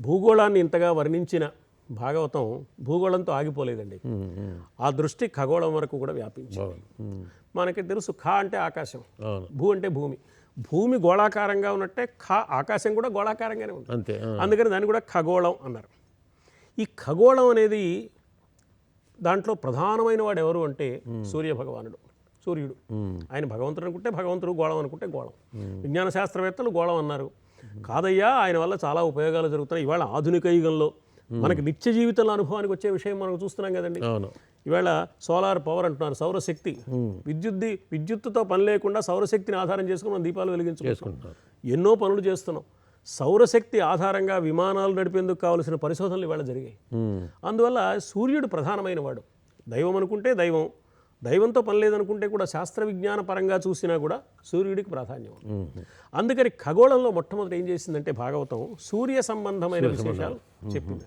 భూగోళాన్ని ఇంతగా వర్ణించిన భాగవతం భూగోళంతో ఆగిపోలేదండి. ఆ దృష్టి ఖగోళం వరకు కూడా వ్యాపించింది. మనకి తెలుసు ఖ అంటే ఆకాశం. భూ అంటే భూమి. భూమి గోళాకారంగా ఉన్నట్టే ఖ ఆకాశం కూడా గోళాకారంగానే ఉంటుంది. అంతే. అందుకని దాన్ని కూడా ఖగోళం అన్నారు. ఈ ఖగోళం అనేది దాంట్లో ప్రధానమైన వాడు ఎవరు అంటే సూర్య భగవానుడు సూర్యుడు. ఆయన భగవంతుడు అనుకుంటే భగవంతుడు గోళం అనుకుంటే గోళం. విజ్ఞాన శాస్త్రవేత్తలు గోళం అన్నారు. కాదయ్యా ఆయన వల్ల చాలా ఉపయోగాలు జరుగుతున్నాయి. ఇవాళ ఆధునిక యుగంలో మనకి నిత్య జీవితంలో అనుభవానికి వచ్చే విషయం మనం చూస్తున్నాం కదండి. ఇవాళ సోలార్ పవర్ అంటున్నారు సౌరశక్తి విద్యుత్ విద్యుత్తుతో పని లేకుండా సౌరశక్తిని ఆధారం చేసుకుని మనం దీపాలు వెలిగించుకుంటున్నాం. ఎన్నో పనులు చేస్తున్నాం. సౌరశక్తి ఆధారంగా విమానాలు నడిపేందుకు కావలసిన పరిశోధనలు ఇవాళ జరిగాయి. అందువల్ల సూర్యుడు ప్రధానమైన వాడు. దైవం అనుకుంటే దైవం దైవంతో పని లేదనుకుంటే కూడా శాస్త్ర విజ్ఞాన పరంగా చూసినా కూడా సూర్యుడికి ప్రాధాన్యం. అందుకని ఖగోళంలో మొట్టమొదటి ఏం చేసిందంటే భాగవతం సూర్య సంబంధమైన విశేషాలు చెప్పింది.